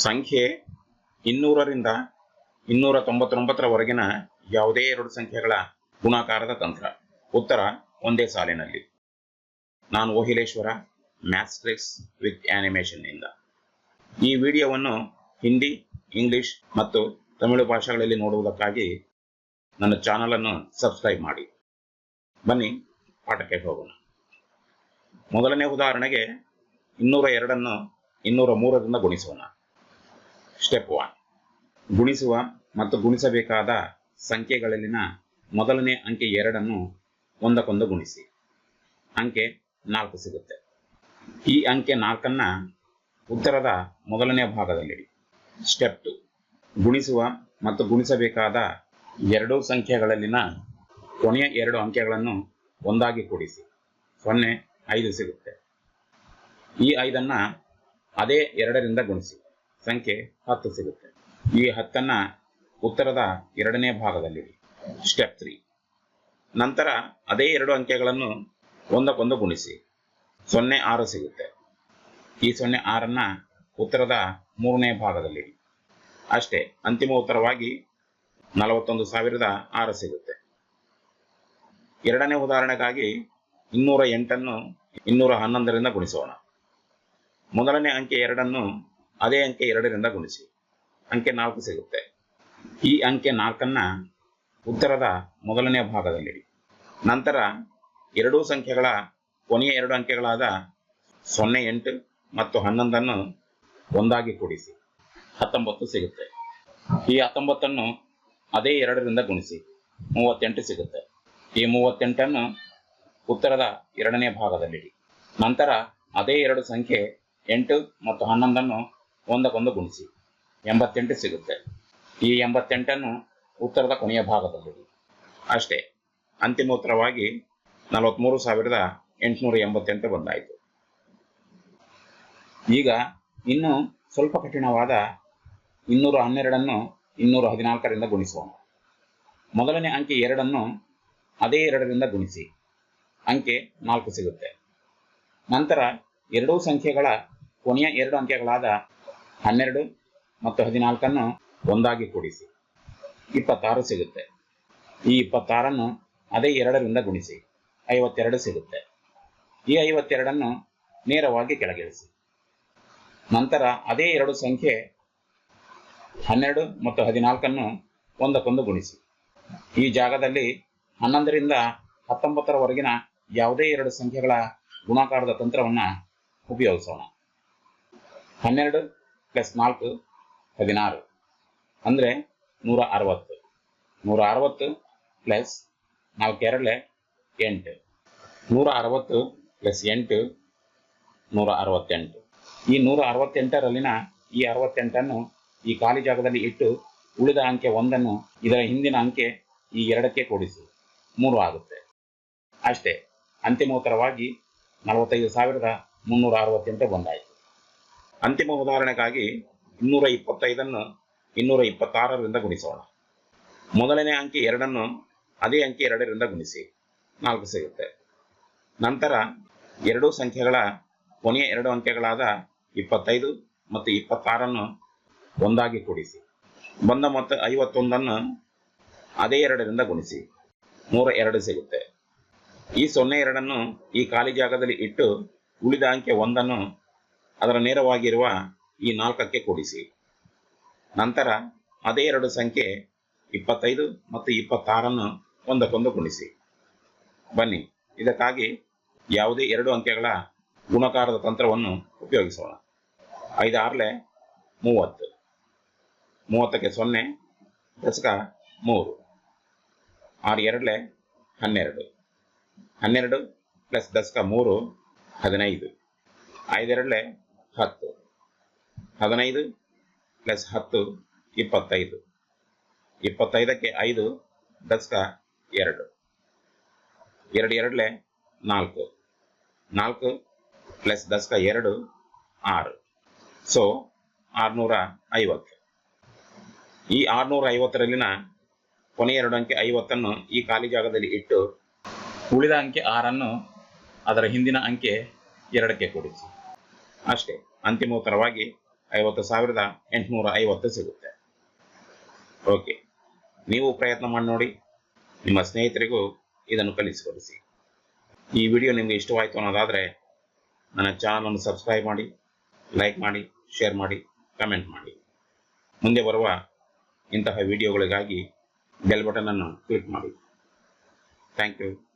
ಸಂಖ್ಯೆ ಇನ್ನೂರರಿಂದ ಇನ್ನೂರ ತೊಂಬತ್ತೊಂಬತ್ತರವರೆಗಿನ ಯಾವುದೇ ಎರಡು ಸಂಖ್ಯೆಗಳ ಗುಣಾಕಾರದ ತಂತ್ರ. ಉತ್ತರ ಒಂದೇ ಸಾಲಿನಲ್ಲಿ. ನಾನು ಓಹಿಲೇಶ್ವರ ಮ್ಯಾಥ್ಸ್ಟ್ರಿಕ್ಸ್ ವಿತ್ ಆನಿಮೇಷನ್ ಇಂದ ಈ ವಿಡಿಯೋವನ್ನು ಹಿಂದಿ, ಇಂಗ್ಲಿಷ್ ಮತ್ತು ತಮಿಳು ಭಾಷೆಗಳಲ್ಲಿ ನೋಡುವುದಕ್ಕಾಗಿ ನನ್ನ ಚಾನಲ್ ಅನ್ನು ಸಬ್ಸ್ಕ್ರೈಬ್ ಮಾಡಿ. ಬನ್ನಿ, ಪಾಠಕ್ಕೆ ಹೋಗೋಣ. ಮೊದಲನೇ ಉದಾಹರಣೆಗೆ ಇನ್ನೂರ ಎರಡನ್ನು ಇನ್ನೂರ ಮೂರರಿಂದ ಗುಣಿಸೋಣ. ಸ್ಟೆಪ್ ಒನ್ ಗುಣಿಸುವ ಮತ್ತು ಗುಣಿಸಬೇಕಾದ ಸಂಖ್ಯೆಗಳಲ್ಲಿನ ಮೊದಲನೇ ಅಂಕೆ ಎರಡನ್ನು ಒಂದಕ್ಕೊಂದು ಗುಣಿಸಿ. ಅಂಕೆ ನಾಲ್ಕು ಸಿಗುತ್ತೆ. ಈ ಅಂಕೆ ನಾಲ್ಕನ್ನ ಉತ್ತರದ ಮೊದಲನೇ ಭಾಗದಲ್ಲಿಡಿ. ಸ್ಟೆಪ್ ಟು ಗುಣಿಸುವ ಮತ್ತು ಗುಣಿಸಬೇಕಾದ ಎರಡೂ ಸಂಖ್ಯೆಗಳಲ್ಲಿನ ಕೊನೆಯ ಎರಡು ಅಂಕೆಗಳನ್ನು ಒಂದಾಗಿ ಕೂಡಿಸಿ. ಸೊನ್ನೆ, ಐದು ಸಿಗುತ್ತೆ. ಈ ಐದನ್ನು ಅದೇ ಎರಡರಿಂದ ಗುಣಿಸಿ. ಸಂಖ್ಯೆ ಹತ್ತು ಸಿಗುತ್ತೆ. ಈ ಹತ್ತನ್ನ ಉತ್ತರದ ಎರಡನೇ ಭಾಗದಲ್ಲಿ ಸ್ಟೆಪ್ ತ್ರೀ ನಂತರ ಅದೇ ಎರಡು ಅಂಕೆಗಳನ್ನು ಒಂದಕ್ಕೊಂದು ಗುಣಿಸಿ. ಸೊನ್ನೆ ಆರು ಸಿಗುತ್ತೆ. ಈ ಸೊನ್ನೆ ಆರನ್ನ ಉತ್ತರದ ಮೂರನೇ ಭಾಗದಲ್ಲಿ ಅಷ್ಟೇ, ಅಂತಿಮ ಉತ್ತರವಾಗಿ ನಲವತ್ತೊಂದು ಸಾವಿರದ ಆರು ಸಿಗುತ್ತೆ. ಎರಡನೇ ಉದಾಹರಣೆಗಾಗಿ ಇನ್ನೂರ ಎಂಟನ್ನು ಇನ್ನೂರ ಹನ್ನೊಂದರಿಂದ ಗುಣಿಸೋಣ. ಮೊದಲನೇ ಅಂಕೆ ಎರಡನ್ನು ಅದೇ ಅಂಕೆ ಎರಡರಿಂದ ಗುಣಿಸಿ. ಅಂಕೆ ನಾಲ್ಕು ಸಿಗುತ್ತೆ. ಈ ಅಂಕೆ ನಾಲ್ಕನ್ನ ಉತ್ತರದ ಮೊದಲನೇ ಭಾಗದಲ್ಲಿಡಿ. ನಂತರ ಎರಡೂ ಸಂಖ್ಯೆಗಳ ಕೊನೆಯ ಎರಡು ಅಂಕೆಗಳಾದ ಸೊನ್ನೆ ಎಂಟು ಮತ್ತು ಹನ್ನೊಂದನ್ನು ಒಂದಾಗಿ ಕೂಡಿಸಿ. ಹತ್ತೊಂಬತ್ತು ಸಿಗುತ್ತೆ. ಈ ಹತ್ತೊಂಬತ್ತನ್ನು ಅದೇ ಎರಡರಿಂದ ಗುಣಿಸಿ. ಮೂವತ್ತೆಂಟು ಸಿಗುತ್ತೆ. ಈ ಮೂವತ್ತೆಂಟನ್ನು ಉತ್ತರದ ಎರಡನೇ ಭಾಗದಲ್ಲಿಡಿ. ನಂತರ ಅದೇ ಎರಡು ಸಂಖ್ಯೆ ಎಂಟು ಮತ್ತು ಹನ್ನೊಂದನ್ನು ಒಂದಕ್ಕೊಂದು ಗುಣಿಸಿ. ಎಂಬತ್ತೆಂಟು ಸಿಗುತ್ತೆ. ಈ ಎಂಬತ್ತೆಂಟನ್ನು ಉತ್ತರದ ಕೊನೆಯ ಭಾಗದಲ್ಲಿ ಅಷ್ಟೇ ಅಂತಿಮ ಉತ್ತರವಾಗಿ ನಲವತ್ಮೂರು ಸಾವಿರದ ಎಂಟುನೂರ ಎಂಬತ್ತೆಂಟು ಬಂದಾಯಿತು. ಈಗ ಇನ್ನು ಸ್ವಲ್ಪ ಕಠಿಣವಾದ ಇನ್ನೂರ ಹನ್ನೆರಡನ್ನು ಇನ್ನೂರ ಹದಿನಾಲ್ಕರಿಂದ ಗುಣಿಸೋಣ. ಮೊದಲನೇ ಅಂಕೆ ಎರಡನ್ನು ಅದೇ ಎರಡರಿಂದ ಗುಣಿಸಿ. ಅಂಕೆ ನಾಲ್ಕು ಸಿಗುತ್ತೆ. ನಂತರ ಎರಡೂ ಸಂಖ್ಯೆಗಳ ಕೊನೆಯ ಎರಡು ಅಂಕೆಗಳಾದ ಹನ್ನೆರಡು ಮತ್ತು ಹದಿನಾಲ್ಕನ್ನು ಒಂದಾಗಿ ಕೂಡಿಸಿ. ಇಪ್ಪತ್ತಾರು ಸಿಗುತ್ತೆ. ಈ ಇಪ್ಪತ್ತಾರನ್ನು ಅದೇ ಎರಡರಿಂದ ಗುಣಿಸಿ. ಐವತ್ತೆರಡು ಸಿಗುತ್ತೆ. ಈ ಐವತ್ತೆರಡನ್ನು ನೇರವಾಗಿ ಕೆಳಗಿಳಿಸಿ. ನಂತರ ಅದೇ ಎರಡು ಸಂಖ್ಯೆ ಹನ್ನೆರಡು ಮತ್ತು ಹದಿನಾಲ್ಕನ್ನು ಒಂದಕ್ಕೊಂದು ಗುಣಿಸಿ. ಈ ಜಾಗದಲ್ಲಿ ಹನ್ನೊಂದರಿಂದ ಹತ್ತೊಂಬತ್ತರವರೆಗಿನ ಯಾವುದೇ ಎರಡು ಸಂಖ್ಯೆಗಳ ಗುಣಾಕಾರದ ತಂತ್ರವನ್ನು ಉಪಯೋಗಿಸೋಣ. ಹನ್ನೆರಡು ಪ್ಲಸ್ ನಾಲ್ಕು, ಹದಿನಾರು. ಅಂದರೆ ನೂರ ಅರವತ್ತು. ನೂರ ಅರವತ್ತು ಪ್ಲಸ್ ನಾಲ್ಕೆರಡಲೆ ಎಂಟು. ನೂರ ಅರವತ್ತು ಪ್ಲಸ್ ಎಂಟು, ನೂರ ಅರವತ್ತೆಂಟು. ಈ ನೂರ ಅರವತ್ತೆಂಟರಲ್ಲಿನ ಈ ಅರವತ್ತೆಂಟನ್ನು ಈ ಖಾಲಿ ಜಾಗದಲ್ಲಿ ಇಟ್ಟು ಉಳಿದ ಅಂಕೆ ಒಂದನ್ನು ಇದರ ಹಿಂದಿನ ಅಂಕೆ ಈ ಎರಡಕ್ಕೆ ಕೂಡಿಸಿ. ಮೂರು ಆಗುತ್ತೆ. ಅಷ್ಟೇ. ಅಂತಿಮೋತ್ತರವಾಗಿ ನಲವತ್ತೈದು ಸಾವಿರದ ಮುನ್ನೂರ ಅರವತ್ತೆಂಟು ಬಂದಾಯಿತು. ಅಂತಿಮ ಉದಾಹರಣೆಗಾಗಿ ಇನ್ನೂರ ಇಪ್ಪತ್ತೈದನ್ನು ಇನ್ನೂರ ಇಪ್ಪತ್ತಾರರಿಂದ ಗುಣಿಸೋಣ. ಮೊದಲನೇ ಅಂಕಿ ಎರಡನ್ನು ಅದೇ ಅಂಕಿ ಎರಡರಿಂದ ಗುಣಿಸಿ. ನಾಲ್ಕು ಸಿಗುತ್ತೆ. ನಂತರ ಎರಡೂ ಸಂಖ್ಯೆಗಳ ಕೊನೆಯ ಎರಡು ಅಂಕೆಗಳಾದ ಇಪ್ಪತ್ತೈದು ಮತ್ತು ಇಪ್ಪತ್ತಾರನ್ನು ಒಂದಾಗಿ ಕೂಡಿಸಿ. ಬಂದ ಮೊತ್ತ ಐವತ್ತೊಂದನ್ನು ಅದೇ ಎರಡರಿಂದ ಗುಣಿಸಿ. ನೂರ ಎರಡು ಸಿಗುತ್ತೆ. ಈ ಸೊನ್ನೆ ಎರಡನ್ನು ಈ ಖಾಲಿ ಜಾಗದಲ್ಲಿ ಇಟ್ಟು ಉಳಿದ ಅಂಕೆ ಒಂದನ್ನು ಅದರ ನೇರವಾಗಿರುವ ಈ ನಾಲ್ಕಕ್ಕೆ ಕೂಡಿಸಿ. ನಂತರ ಅದೇ ಎರಡು ಸಂಖ್ಯೆ ಇಪ್ಪತ್ತೈದು ಮತ್ತು ಇಪ್ಪತ್ತಾರನ್ನು ಒಂದಕ್ಕೊಂದು ಗುಣಿಸಿ. ಬನ್ನಿ, ಇದಕ್ಕಾಗಿ ಯಾವುದೇ ಎರಡು ಅಂಕೆಗಳ ಗುಣಕಾರದ ತಂತ್ರವನ್ನು ಉಪಯೋಗಿಸೋಣ. ಐದಾರ್ಲೆ ಮೂವತ್ತು, ಮೂವತ್ತಕ್ಕೆ ಸೊನ್ನೆ, ದಶಕ ಮೂರು ಆರು ಎರಡಲೆ ಹನ್ನೆರಡು ಹನ್ನೆರಡು ಪ್ಲಸ್ ದಶಕ ಮೂರು, ಹದಿನೈದು ಐದೆರಡಲೆ ಹತ್ತು. ಹದಿನೈದು ಪ್ಲಸ್ ಹತ್ತು, ಇಪ್ಪತ್ತೈದು. ಇಪ್ಪತ್ತೈದಕ್ಕೆ ಐದು ದಶಕ ಎರಡು. ಎರಡು ಎರಡಲೆ ನಾಲ್ಕು. ನಾಲ್ಕು ಪ್ಲಸ್ ದಶಕ ಎರಡು, ಆರು. ಸೊ ಆರುನೂರ ಐವತ್ತು. ಈ ಆರುನೂರ ಐವತ್ತರಲ್ಲಿನ ಕೊನೆ ಎರಡು ಅಂಕೆ ಐವತ್ತನ್ನು ಈ ಖಾಲಿ ಜಾಗದಲ್ಲಿ ಇಟ್ಟು ಉಳಿದ ಅಂಕೆ ಆರನ್ನು ಅದರ ಹಿಂದಿನ ಅಂಕೆ ಎರಡಕ್ಕೆ ಕೂಡಿಸಿ. ಅಷ್ಟೇ. ಅಂತಿಮ ಉತ್ತರವಾಗಿ ಐವತ್ತು ಸಾವಿರದ ಎಂಟುನೂರ ಐವತ್ತು ಸಿಗುತ್ತೆ. ಓಕೆ. ನೀವು ಪ್ರಯತ್ನ ಮಾಡಿ ನೋಡಿ. ನಿಮ್ಮ ಸ್ನೇಹಿತರಿಗೂ ಇದನ್ನು ಕಲಿಸಿಕೊಡಿಸಿ. ಈ ವಿಡಿಯೋ ನಿಮಗೆ ಇಷ್ಟವಾಯಿತು ಅನ್ನೋದಾದರೆ ನನ್ನ ಚಾನಲನ್ನು ಸಬ್ಸ್ಕ್ರೈಬ್ ಮಾಡಿ, ಲೈಕ್ ಮಾಡಿ, ಶೇರ್ ಮಾಡಿ, ಕಮೆಂಟ್ ಮಾಡಿ. ಮುಂದೆ ಬರುವ ಇಂತಹ ವಿಡಿಯೋಗಳಿಗಾಗಿ ಬೆಲ್ ಬಟನನ್ನು ಕ್ಲಿಕ್ ಮಾಡಿ. Thank you.